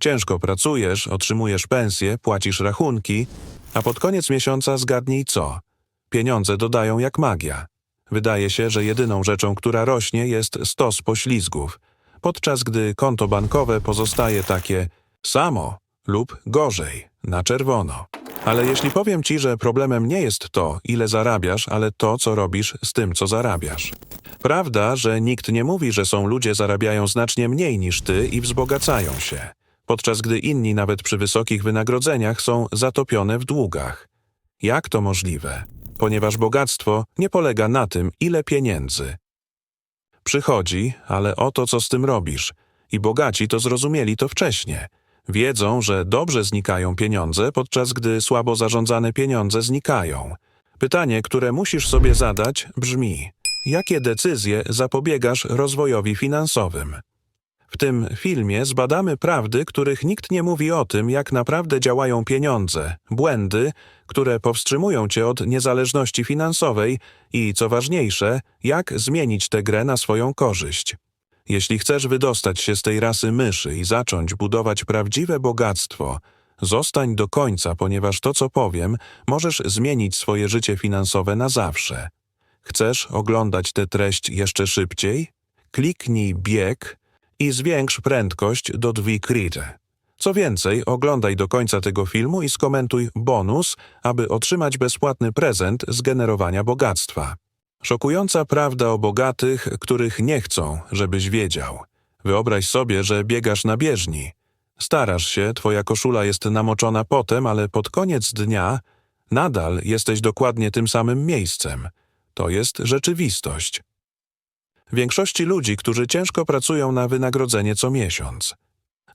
Ciężko pracujesz, otrzymujesz pensję, płacisz rachunki, a pod koniec miesiąca zgadnij co? Pieniądze dodają jak magia. Wydaje się, że jedyną rzeczą, która rośnie, jest stos poślizgów, podczas gdy konto bankowe pozostaje takie samo lub gorzej, na czerwono. Ale jeśli powiem ci, że problemem nie jest to, ile zarabiasz, ale to, co robisz z tym, co zarabiasz. Prawda, że nikt nie mówi, że są ludzie zarabiają znacznie mniej niż ty i wzbogacają się, podczas gdy inni nawet przy wysokich wynagrodzeniach są zatopione w długach. Jak to możliwe? Ponieważ bogactwo nie polega na tym, ile pieniędzy. Przychodzi, ale o to, co z tym robisz. I bogaci to zrozumieli to wcześnie. Wiedzą, że dobrze znikają pieniądze, podczas gdy słabo zarządzane pieniądze znikają. Pytanie, które musisz sobie zadać, brzmi: jakie decyzje zapobiegasz rozwojowi finansowym? W tym filmie zbadamy prawdy, których nikt nie mówi o tym, jak naprawdę działają pieniądze, błędy, które powstrzymują cię od niezależności finansowej i, co ważniejsze, jak zmienić tę grę na swoją korzyść. Jeśli chcesz wydostać się z tej rasy myszy i zacząć budować prawdziwe bogactwo, zostań do końca, ponieważ to, co powiem, możesz zmienić swoje życie finansowe na zawsze. Chcesz oglądać tę treść jeszcze szybciej? Kliknij bieg i zwiększ prędkość do dwukrotnie. Co więcej, oglądaj do końca tego filmu i skomentuj bonus, aby otrzymać bezpłatny prezent z generowania bogactwa. Szokująca prawda o bogatych, których nie chcą, żebyś wiedział. Wyobraź sobie, że biegasz na bieżni. Starasz się, twoja koszula jest namoczona potem, ale pod koniec dnia nadal jesteś dokładnie tym samym miejscem. To jest rzeczywistość. Większości ludzi, którzy ciężko pracują na wynagrodzenie co miesiąc.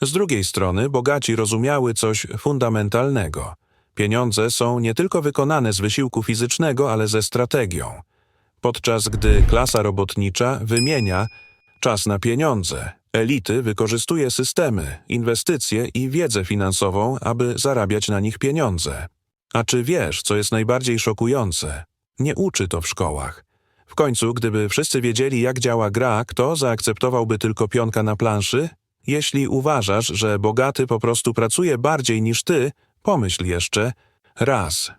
Z drugiej strony, bogaci rozumiały coś fundamentalnego. Pieniądze są nie tylko wykonane z wysiłku fizycznego, ale ze strategią. Podczas gdy klasa robotnicza wymienia czas na pieniądze, elity wykorzystuje systemy, inwestycje i wiedzę finansową, aby zarabiać na nich pieniądze. A czy wiesz, co jest najbardziej szokujące? Nie uczy to w szkołach. W końcu, gdyby wszyscy wiedzieli, jak działa gra, kto zaakceptowałby tylko pionka na planszy? Jeśli uważasz, że bogaty po prostu pracuje bardziej niż ty, pomyśl jeszcze raz.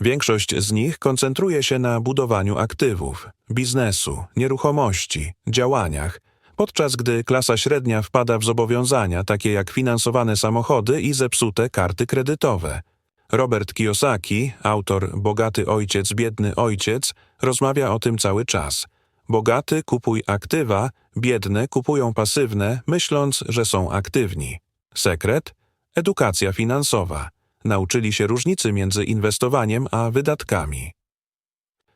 Większość z nich koncentruje się na budowaniu aktywów, biznesu, nieruchomości, działaniach, podczas gdy klasa średnia wpada w zobowiązania, takie jak finansowane samochody i zepsute karty kredytowe. Robert Kiyosaki, autor Bogaty ojciec, biedny ojciec, rozmawia o tym cały czas. Bogaty kupuj aktywa, biedne kupują pasywne, myśląc, że są aktywni. Sekret? Edukacja finansowa. Nauczyli się różnicy między inwestowaniem a wydatkami.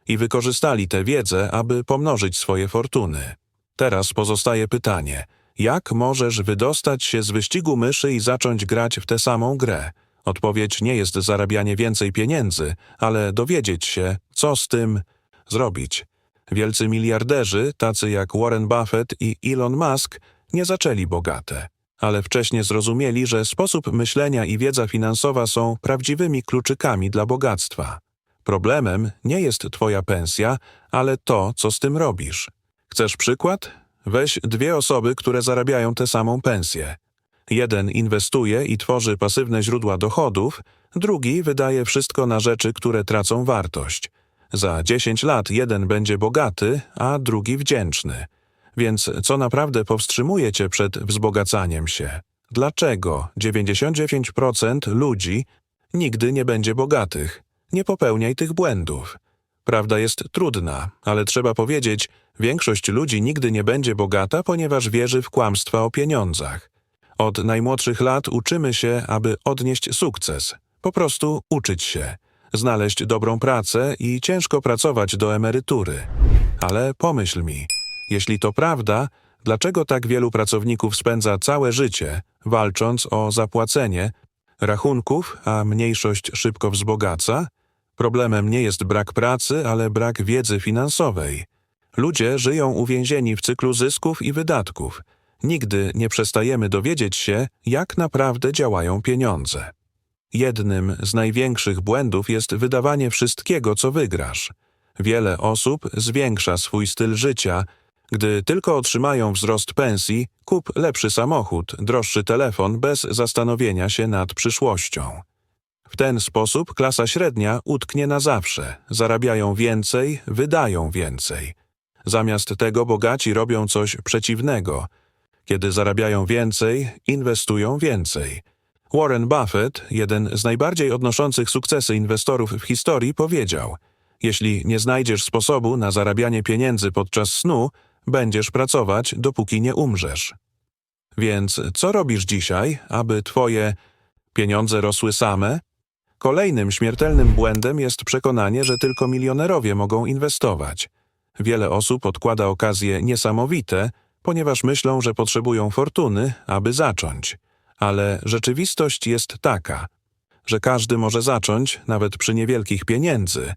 I wykorzystali tę wiedzę, aby pomnożyć swoje fortuny. Teraz pozostaje pytanie: jak możesz wydostać się z wyścigu myszy i zacząć grać w tę samą grę? Odpowiedź nie jest zarabianie więcej pieniędzy, ale dowiedzieć się, co z tym zrobić. Wielcy miliarderzy, tacy jak Warren Buffett i Elon Musk, nie zaczęli bogate, ale wcześniej zrozumieli, że sposób myślenia i wiedza finansowa są prawdziwymi kluczykami dla bogactwa. Problemem nie jest twoja pensja, ale to, co z tym robisz. Chcesz przykład? Weź dwie osoby, które zarabiają tę samą pensję. Jeden inwestuje i tworzy pasywne źródła dochodów, drugi wydaje wszystko na rzeczy, które tracą wartość. Za 10 lat jeden będzie bogaty, a drugi wdzięczny. Więc co naprawdę powstrzymuje cię przed wzbogacaniem się? Dlaczego 99% ludzi nigdy nie będzie bogatych? Nie popełniaj tych błędów. Prawda jest trudna, ale trzeba powiedzieć, większość ludzi nigdy nie będzie bogata, ponieważ wierzy w kłamstwa o pieniądzach. Od najmłodszych lat uczymy się, aby odnieść sukces. Po prostu uczyć się, znaleźć dobrą pracę i ciężko pracować do emerytury. Ale pomyśl mi, jeśli to prawda, dlaczego tak wielu pracowników spędza całe życie, walcząc o zapłacenie rachunków, a mniejszość szybko wzbogaca? Problemem nie jest brak pracy, ale brak wiedzy finansowej. Ludzie żyją uwięzieni w cyklu zysków i wydatków. Nigdy nie przestajemy dowiedzieć się, jak naprawdę działają pieniądze. Jednym z największych błędów jest wydawanie wszystkiego, co wygrasz. Wiele osób zwiększa swój styl życia, Gdy tylko otrzymają wzrost pensji, kup lepszy samochód, droższy telefon bez zastanowienia się nad przyszłością. W ten sposób klasa średnia utknie na zawsze. Zarabiają więcej, wydają więcej. Zamiast tego bogaci robią coś przeciwnego. Kiedy zarabiają więcej, inwestują więcej. Warren Buffett, jeden z najbardziej odnoszących sukcesy inwestorów w historii, powiedział: Jeśli nie znajdziesz sposobu na zarabianie pieniędzy podczas snu, będziesz pracować, dopóki nie umrzesz. Więc co robisz dzisiaj, aby twoje pieniądze rosły same? Kolejnym śmiertelnym błędem jest przekonanie, że tylko milionerowie mogą inwestować. Wiele osób odkłada okazje niesamowite, ponieważ myślą, że potrzebują fortuny, aby zacząć. Ale rzeczywistość jest taka, że każdy może zacząć, nawet przy niewielkich pieniędzy.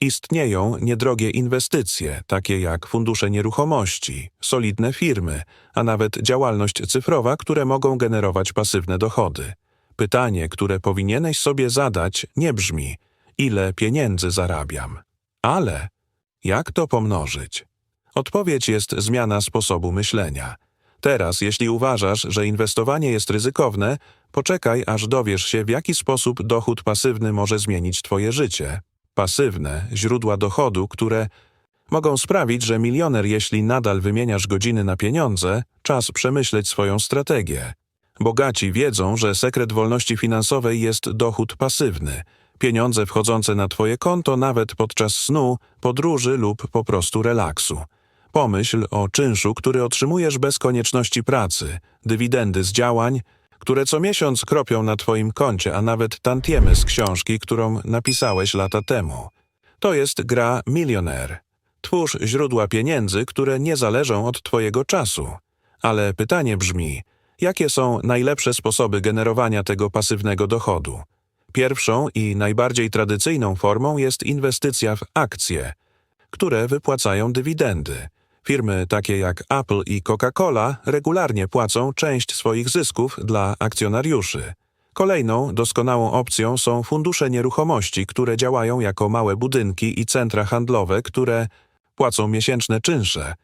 Istnieją niedrogie inwestycje, takie jak fundusze nieruchomości, solidne firmy, a nawet działalność cyfrowa, które mogą generować pasywne dochody. Pytanie, które powinieneś sobie zadać, nie brzmi: ile pieniędzy zarabiam, ale jak to pomnożyć? Odpowiedź jest zmiana sposobu myślenia. Teraz, jeśli uważasz, że inwestowanie jest ryzykowne, poczekaj, aż dowiesz się, w jaki sposób dochód pasywny może zmienić Twoje życie. Pasywne źródła dochodu, które mogą sprawić, że milioner, jeśli nadal wymieniasz godziny na pieniądze, czas przemyśleć swoją strategię. Bogaci wiedzą, że sekret wolności finansowej jest dochód pasywny. Pieniądze wchodzące na Twoje konto nawet podczas snu, podróży lub po prostu relaksu. Pomyśl o czynszu, który otrzymujesz bez konieczności pracy, dywidendy z działań, które co miesiąc kropią na Twoim koncie, a nawet tantiemy z książki, którą napisałeś lata temu. To jest gra milioner. Twórz źródła pieniędzy, które nie zależą od Twojego czasu. Ale pytanie brzmi, jakie są najlepsze sposoby generowania tego pasywnego dochodu? Pierwszą i najbardziej tradycyjną formą jest inwestycja w akcje, które wypłacają dywidendy. Firmy takie jak Apple i Coca-Cola regularnie płacą część swoich zysków dla akcjonariuszy. Kolejną doskonałą opcją są fundusze nieruchomości, które działają jako małe budynki i centra handlowe, które płacą miesięczne czynsze.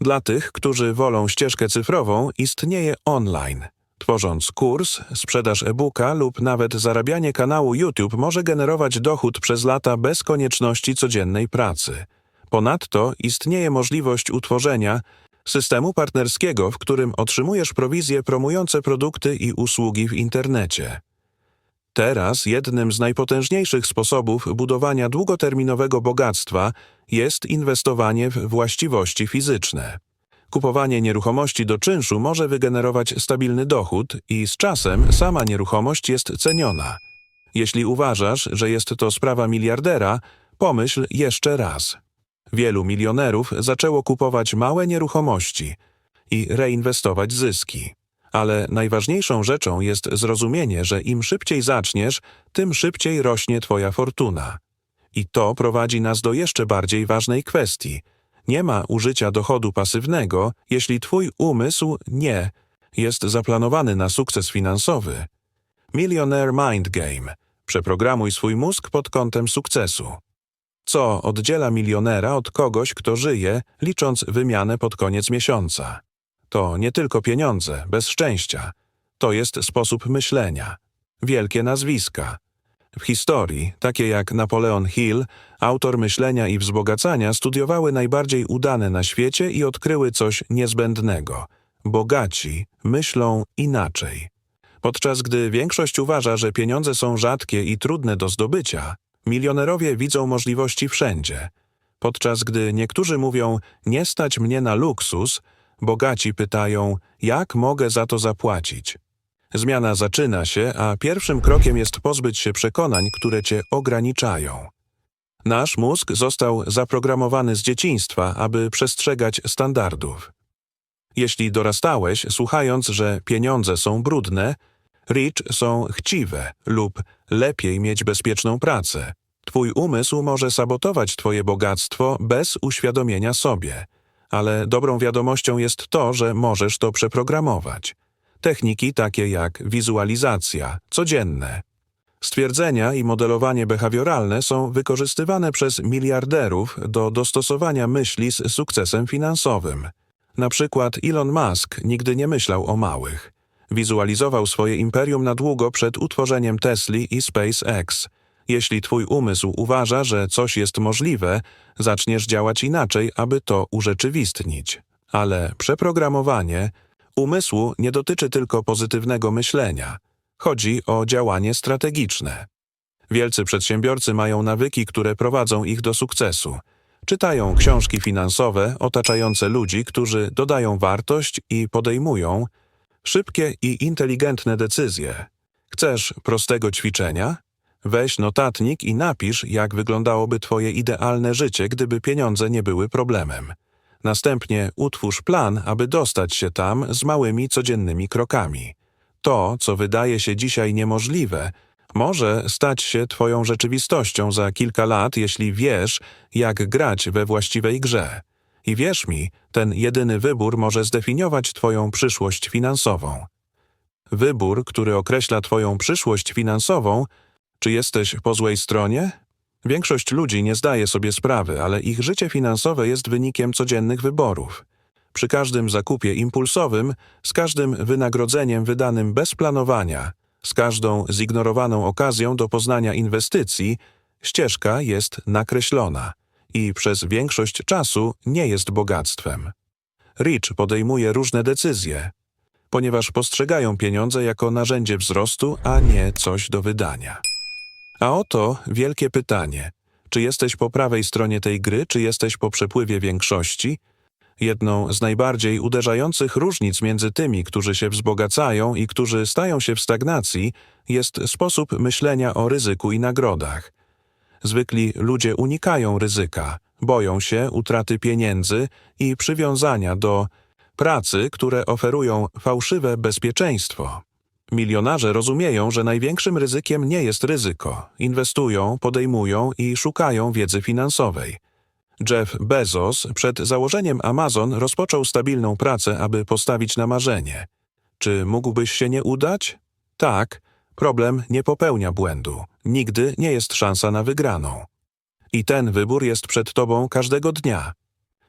Dla tych, którzy wolą ścieżkę cyfrową, istnieje online. Tworząc kurs, sprzedaż e-booka lub nawet zarabianie kanału YouTube może generować dochód przez lata bez konieczności codziennej pracy. Ponadto istnieje możliwość utworzenia systemu partnerskiego, w którym otrzymujesz prowizje promujące produkty i usługi w internecie. Teraz jednym z najpotężniejszych sposobów budowania długoterminowego bogactwa jest inwestowanie w właściwości fizyczne. Kupowanie nieruchomości do czynszu może wygenerować stabilny dochód i z czasem sama nieruchomość jest ceniona. Jeśli uważasz, że jest to sprawa miliardera, pomyśl jeszcze raz. Wielu milionerów zaczęło kupować małe nieruchomości i reinwestować zyski. Ale najważniejszą rzeczą jest zrozumienie, że im szybciej zaczniesz, tym szybciej rośnie Twoja fortuna. I to prowadzi nas do jeszcze bardziej ważnej kwestii. Nie ma użycia dochodu pasywnego, jeśli Twój umysł nie jest zaplanowany na sukces finansowy. Millionaire Mind Game. Przeprogramuj swój mózg pod kątem sukcesu. Co oddziela milionera od kogoś, kto żyje, licząc wymianę pod koniec miesiąca? To nie tylko pieniądze, bez szczęścia. To jest sposób myślenia. Wielkie nazwiska. W historii, takie jak Napoleon Hill, autor myślenia i wzbogacania, studiowały najbardziej udane na świecie i odkryły coś niezbędnego. Bogaci myślą inaczej. Podczas gdy większość uważa, że pieniądze są rzadkie i trudne do zdobycia, milionerowie widzą możliwości wszędzie. Podczas gdy niektórzy mówią, nie stać mnie na luksus, bogaci pytają, jak mogę za to zapłacić. Zmiana zaczyna się, a pierwszym krokiem jest pozbyć się przekonań, które cię ograniczają. Nasz mózg został zaprogramowany z dzieciństwa, aby przestrzegać standardów. Jeśli dorastałeś, słuchając, że pieniądze są brudne, rich są chciwe lub lepiej mieć bezpieczną pracę, twój umysł może sabotować twoje bogactwo bez uświadomienia sobie. Ale dobrą wiadomością jest to, że możesz to przeprogramować. Techniki takie jak wizualizacja, codzienne, Stwierdzenia i modelowanie behawioralne są wykorzystywane przez miliarderów do dostosowania myśli z sukcesem finansowym. Na przykład Elon Musk nigdy nie myślał o małych. Wizualizował swoje imperium na długo przed utworzeniem Tesli i SpaceX. Jeśli twój umysł uważa, że coś jest możliwe, zaczniesz działać inaczej, aby to urzeczywistnić. Ale przeprogramowanie umysłu nie dotyczy tylko pozytywnego myślenia. Chodzi o działanie strategiczne. Wielcy przedsiębiorcy mają nawyki, które prowadzą ich do sukcesu. Czytają książki finansowe otaczające ludzi, którzy dodają wartość i podejmują szybkie i inteligentne decyzje. Chcesz prostego ćwiczenia? Weź notatnik i napisz, jak wyglądałoby Twoje idealne życie, gdyby pieniądze nie były problemem. Następnie utwórz plan, aby dostać się tam z małymi codziennymi krokami. To, co wydaje się dzisiaj niemożliwe, może stać się Twoją rzeczywistością za kilka lat, jeśli wiesz, jak grać we właściwej grze. I wierz mi, ten jedyny wybór może zdefiniować Twoją przyszłość finansową. Wybór, który określa Twoją przyszłość finansową, czy jesteś po złej stronie? Większość ludzi nie zdaje sobie sprawy, ale ich życie finansowe jest wynikiem codziennych wyborów. Przy każdym zakupie impulsowym, z każdym wynagrodzeniem wydanym bez planowania, z każdą zignorowaną okazją do poznania inwestycji, ścieżka jest nakreślona i przez większość czasu nie jest bogactwem. Rich podejmuje różne decyzje, ponieważ postrzegają pieniądze jako narzędzie wzrostu, a nie coś do wydania. A oto wielkie pytanie: czy jesteś po prawej stronie tej gry, czy jesteś po przepływie większości? Jedną z najbardziej uderzających różnic między tymi, którzy się wzbogacają i którzy stają się w stagnacji, jest sposób myślenia o ryzyku i nagrodach. Zwykli ludzie unikają ryzyka, boją się utraty pieniędzy i przywiązania do pracy, które oferują fałszywe bezpieczeństwo. Milionarze rozumieją, że największym ryzykiem nie jest ryzyko. Inwestują, podejmują i szukają wiedzy finansowej. Jeff Bezos przed założeniem Amazon rozpoczął stabilną pracę, aby postawić na marzenie. Czy mógłbyś się nie udać? Tak, problem nie popełnia błędu. Nigdy nie jest szansa na wygraną. I ten wybór jest przed tobą każdego dnia.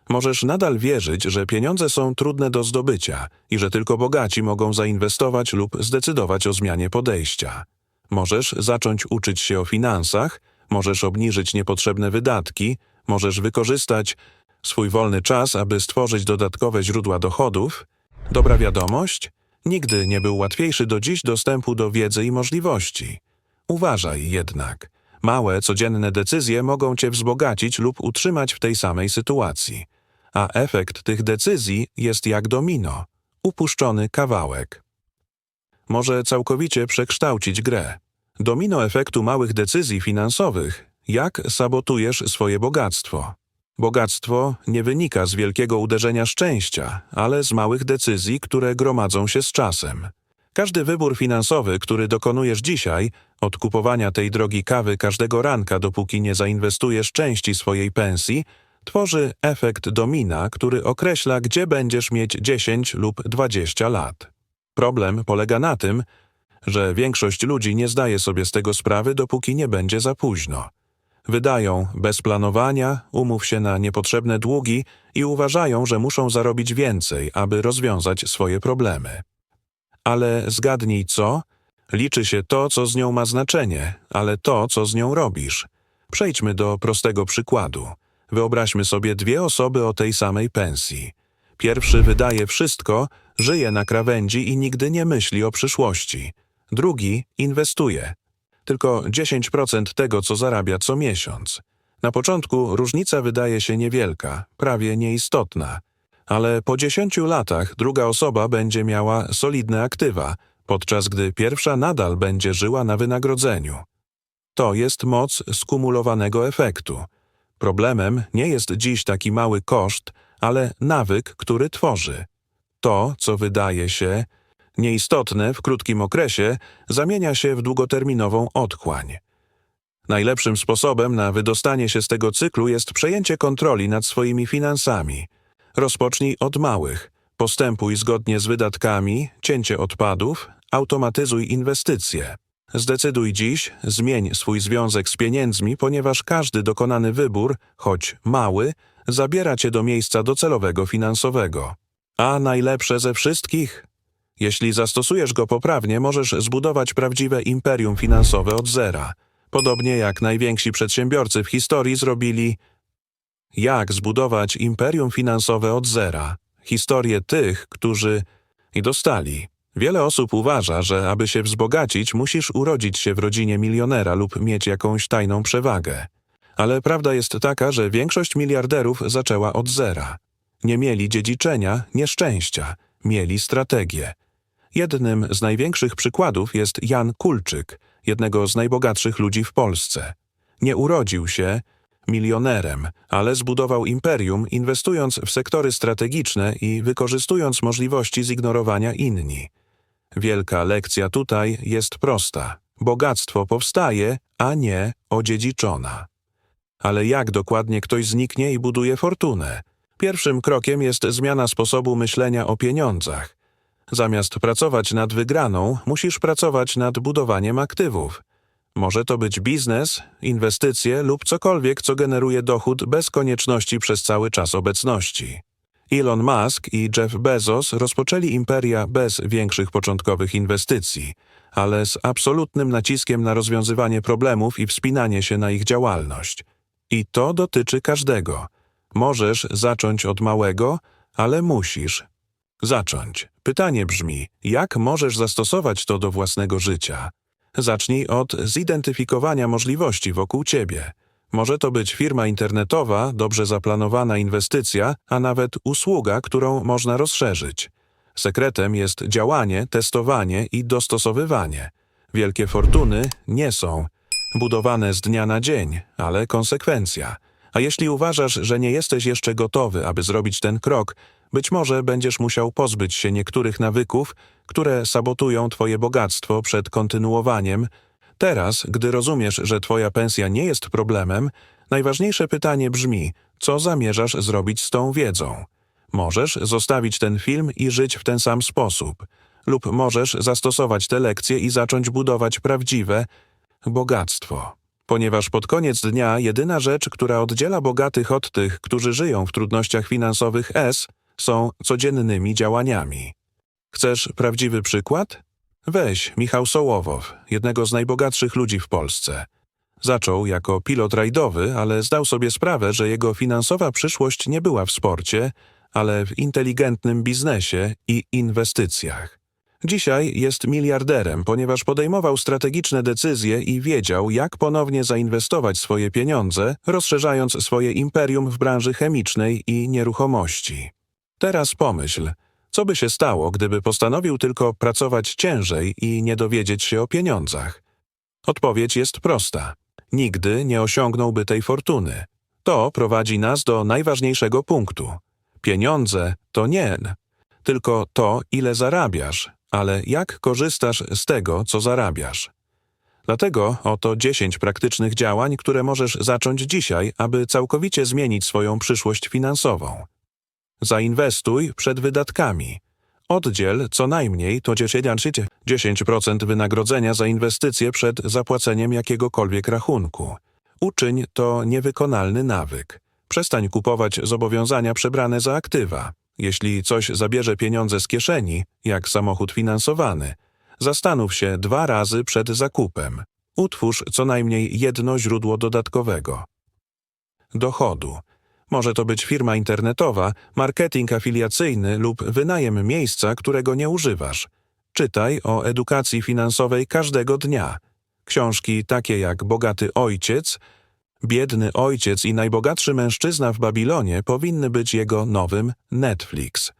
Możesz nadal wierzyć, że pieniądze są trudne do zdobycia i że tylko bogaci mogą zainwestować lub zdecydować o zmianie podejścia. Możesz zacząć uczyć się o finansach, możesz obniżyć niepotrzebne wydatki, możesz wykorzystać swój wolny czas, aby stworzyć dodatkowe źródła dochodów. Dobra wiadomość? Nigdy nie był łatwiejszy do dziś dostępu do wiedzy i możliwości. Uważaj jednak. Małe, codzienne decyzje mogą cię wzbogacić lub utrzymać w tej samej sytuacji. A efekt tych decyzji jest jak domino upuszczony kawałek. Może całkowicie przekształcić grę. Domino efektu małych decyzji finansowych jak sabotujesz swoje bogactwo. Bogactwo nie wynika z wielkiego uderzenia szczęścia, ale z małych decyzji, które gromadzą się z czasem. Każdy wybór finansowy, który dokonujesz dzisiaj, od kupowania tej drogi kawy każdego ranka, dopóki nie zainwestujesz części swojej pensji, tworzy efekt domina, który określa, gdzie będziesz mieć 10 lub 20 lat. Problem polega na tym, że większość ludzi nie zdaje sobie z tego sprawy, dopóki nie będzie za późno. Wydają bez planowania, umów się na niepotrzebne długi i uważają, że muszą zarobić więcej, aby rozwiązać swoje problemy. Ale zgadnij co? Liczy się to, co z nią ma znaczenie, ale to, co z nią robisz. Przejdźmy do prostego przykładu. Wyobraźmy sobie dwie osoby o tej samej pensji. Pierwszy wydaje wszystko, żyje na krawędzi i nigdy nie myśli o przyszłości. Drugi inwestuje, tylko 10% tego, co zarabia co miesiąc. Na początku różnica wydaje się niewielka, prawie nieistotna, ale po 10 latach druga osoba będzie miała solidne aktywa, podczas gdy pierwsza nadal będzie żyła na wynagrodzeniu. To jest moc skumulowanego efektu. Problemem nie jest dziś taki mały koszt, ale nawyk, który tworzy. To, co wydaje się nieistotne w krótkim okresie, zamienia się w długoterminową otchłań. Najlepszym sposobem na wydostanie się z tego cyklu jest przejęcie kontroli nad swoimi finansami. Rozpocznij od małych. Postępuj zgodnie z wydatkami, cięcie odpadów, automatyzuj inwestycje. Zdecyduj dziś, zmień swój związek z pieniędzmi, ponieważ każdy dokonany wybór, choć mały, zabiera cię do miejsca docelowego finansowego. A najlepsze ze wszystkich? Jeśli zastosujesz go poprawnie, możesz zbudować prawdziwe imperium finansowe od zera. Podobnie jak najwięksi przedsiębiorcy w historii zrobili. Jak zbudować imperium finansowe od zera? Historię tych, którzy i dostali. Wiele osób uważa, że aby się wzbogacić, musisz urodzić się w rodzinie milionera lub mieć jakąś tajną przewagę. Ale prawda jest taka, że większość miliarderów zaczęła od zera. Nie mieli dziedziczenia, nieszczęścia, mieli strategię. Jednym z największych przykładów jest Jan Kulczyk, jednego z najbogatszych ludzi w Polsce. Nie urodził się milionerem, ale zbudował imperium, inwestując w sektory strategiczne i wykorzystując możliwości zignorowania inni. Wielka lekcja tutaj jest prosta. Bogactwo powstaje, a nie odziedziczona. Ale jak dokładnie ktoś zniknie i buduje fortunę? Pierwszym krokiem jest zmiana sposobu myślenia o pieniądzach. Zamiast pracować nad wygraną, musisz pracować nad budowaniem aktywów. Może to być biznes, inwestycje lub cokolwiek, co generuje dochód bez konieczności przez cały czas obecności. Elon Musk i Jeff Bezos rozpoczęli imperia bez większych początkowych inwestycji, ale z absolutnym naciskiem na rozwiązywanie problemów i wspinanie się na ich działalność. I to dotyczy każdego. Możesz zacząć od małego, ale musisz zacząć. Pytanie brzmi: jak możesz zastosować to do własnego życia? Zacznij od zidentyfikowania możliwości wokół ciebie. Może to być firma internetowa, dobrze zaplanowana inwestycja, a nawet usługa, którą można rozszerzyć. Sekretem jest działanie, testowanie i dostosowywanie. Wielkie fortuny nie są budowane z dnia na dzień, ale konsekwencja. A jeśli uważasz, że nie jesteś jeszcze gotowy, aby zrobić ten krok, być może będziesz musiał pozbyć się niektórych nawyków, które sabotują Twoje bogactwo przed kontynuowaniem. Teraz, gdy rozumiesz, że Twoja pensja nie jest problemem, najważniejsze pytanie brzmi: co zamierzasz zrobić z tą wiedzą? Możesz zostawić ten film i żyć w ten sam sposób, lub możesz zastosować te lekcje i zacząć budować prawdziwe bogactwo. Ponieważ pod koniec dnia jedyna rzecz, która oddziela bogatych od tych, którzy żyją w trudnościach finansowych S, są codziennymi działaniami. Chcesz prawdziwy przykład? Weź Michał Sołowow, jednego z najbogatszych ludzi w Polsce. Zaczął jako pilot rajdowy, ale zdał sobie sprawę, że jego finansowa przyszłość nie była w sporcie, ale w inteligentnym biznesie i inwestycjach. Dzisiaj jest miliarderem, ponieważ podejmował strategiczne decyzje i wiedział, jak ponownie zainwestować swoje pieniądze, rozszerzając swoje imperium w branży chemicznej i nieruchomości. Teraz pomyśl, co by się stało, gdyby postanowił tylko pracować ciężej i nie dowiedzieć się o pieniądzach? Odpowiedź jest prosta. Nigdy nie osiągnąłby tej fortuny. To prowadzi nas do najważniejszego punktu. Pieniądze to nie tylko to, ile zarabiasz, ale jak korzystasz z tego, co zarabiasz. Dlatego oto 10 praktycznych działań, które możesz zacząć dzisiaj, aby całkowicie zmienić swoją przyszłość finansową. Zainwestuj przed wydatkami. Oddziel co najmniej to 10% wynagrodzenia za inwestycje przed zapłaceniem jakiegokolwiek rachunku. Uczyń to niewykonalny nawyk. Przestań kupować zobowiązania przebrane za aktywa. Jeśli coś zabierze pieniądze z kieszeni, jak samochód finansowany, zastanów się dwa razy przed zakupem. Utwórz co najmniej jedno źródło dodatkowego. Dochodu. Może to być firma internetowa, marketing afiliacyjny lub wynajem miejsca, którego nie używasz. Czytaj o edukacji finansowej każdego dnia. Książki takie jak Bogaty Ojciec, Biedny Ojciec i Najbogatszy Mężczyzna w Babilonie powinny być jego nowym Netflix.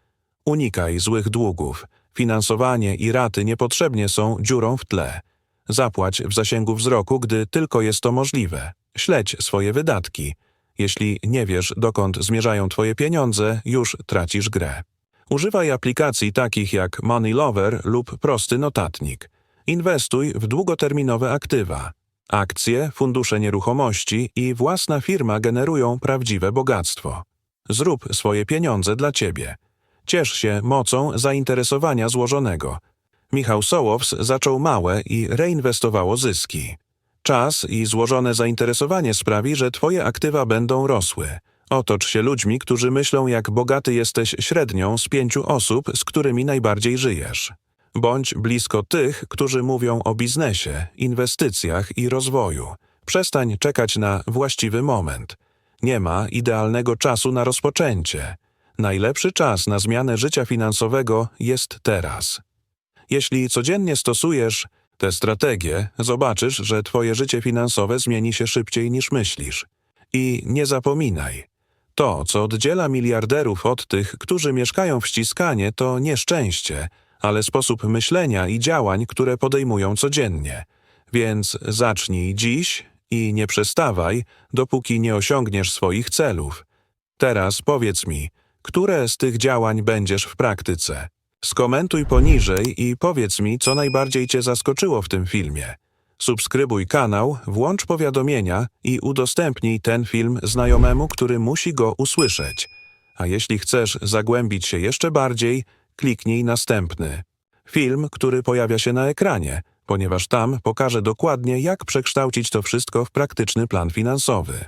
Unikaj złych długów. Finansowanie i raty niepotrzebnie są dziurą w tle. Zapłać w zasięgu wzroku, gdy tylko jest to możliwe. Śledź swoje wydatki. Jeśli nie wiesz, dokąd zmierzają Twoje pieniądze, już tracisz grę. Używaj aplikacji takich jak Money Lover lub prosty notatnik. Inwestuj w długoterminowe aktywa. Akcje, fundusze nieruchomości i własna firma generują prawdziwe bogactwo. Zrób swoje pieniądze dla Ciebie. Ciesz się mocą zainteresowania złożonego. Michał Sołows zaczął małe i reinwestowało zyski. Czas i złożone zainteresowanie sprawi, że Twoje aktywa będą rosły. Otocz się ludźmi, którzy myślą, jak bogaty jesteś średnią z pięciu osób, z którymi najbardziej żyjesz. Bądź blisko tych, którzy mówią o biznesie, inwestycjach i rozwoju. Przestań czekać na właściwy moment. Nie ma idealnego czasu na rozpoczęcie. Najlepszy czas na zmianę życia finansowego jest teraz. Jeśli codziennie stosujesz te strategie, zobaczysz, że Twoje życie finansowe zmieni się szybciej niż myślisz. I nie zapominaj, to, co oddziela miliarderów od tych, którzy mieszkają w ściskanie, to nie szczęście, ale sposób myślenia i działań, które podejmują codziennie. Więc zacznij dziś i nie przestawaj, dopóki nie osiągniesz swoich celów. Teraz powiedz mi, które z tych działań będziesz w praktyce? Skomentuj poniżej i powiedz mi, co najbardziej Cię zaskoczyło w tym filmie. Subskrybuj kanał, włącz powiadomienia i udostępnij ten film znajomemu, który musi go usłyszeć. A jeśli chcesz zagłębić się jeszcze bardziej, kliknij następny. Film, który pojawia się na ekranie, ponieważ tam pokażę dokładnie, jak przekształcić to wszystko w praktyczny plan finansowy.